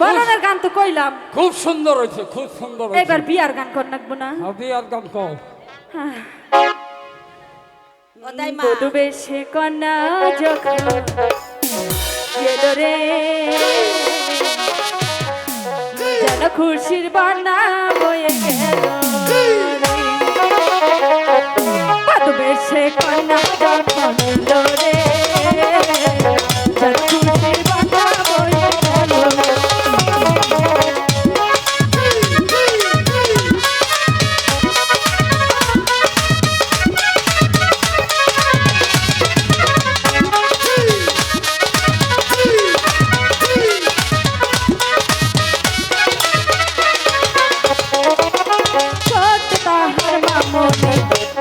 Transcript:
বলনের গান তো কইলাম। খুব সুন্দর হয়েছে খুব সুন্দর এবার বিয়ার গান কর নাকবো না। আপনি আর গান মা বধু বেশে কন্যা যখন রে। যেন খুশির বানা বয়ে গেল। বধু বেশে কন্যা যখন গেল রে। তাহার নাম